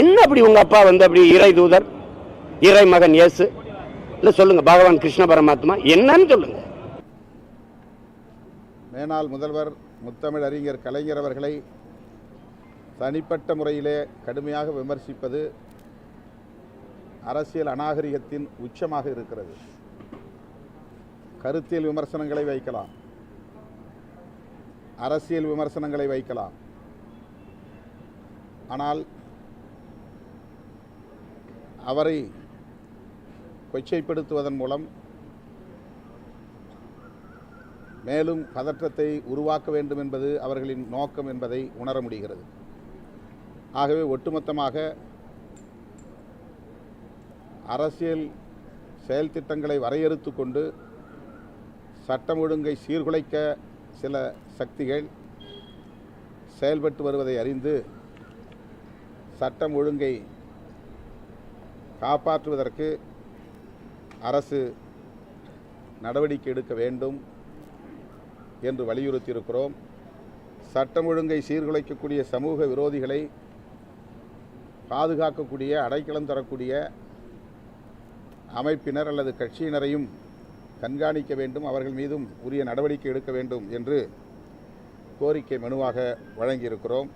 என்ன அப்படி உங்க அப்பா வந்து அப்படி இறை தூதர் இறை மகன் இயேசு? இல்ல சொல்லுங்க பகவான் கிருஷ்ண பரமாத்மா என்னன்னு சொல்லுங்க. மேனால் முதல்வர் முத்தமிழ் அறிஞர் கலைஞர் அவர்களை தனிப்பட்ட முறையிலே கடுமையாக விமர்சிப்பது அரசியல் அநாகரிகத்தின் உச்சமாக இருக்கிறது. கருத்தியல் விமர்சனங்களை வைக்கலாம். அரசியல் விமர்சனங்களை வைக்கலாம். ஆனால் அவரை கொச்சைப்படுத்துவதன் மூலம் மேலும் பதற்றத்தை உருவாக்க வேண்டும் என்பது அவர்களின் நோக்கம் என்பதை உணர முடிகிறது. ஆகவே ஒட்டுமொத்தமாக அரசியல் செயல் திட்டங்களை வரையறுத்து கொண்டு சட்டம் ஒழுங்கை சீர்குலைக்க சில சக்திகள் செயல்பட்டு வருவதை அறிந்து சட்டம் ஒழுங்கை காப்பாற்றுவதற்கு அரசு நடவடிக்கை எடுக்க வேண்டும் என்று வலியுறுத்தியிருக்கிறோம். சட்டம் ஒழுங்கை சீர்குலைக்கக்கூடிய சமூக விரோதிகளை பாதுகாக்கக்கூடிய அடைக்கலம் தரக்கூடிய அமைப்பினர் அல்லது கட்சியினரையும் கண்காணிக்க வேண்டும் அவர்கள் மீதும் உரிய நடவடிக்கை எடுக்க வேண்டும் என்று கோரிக்கை மனுவாக வழங்கியிருக்கிறோம்.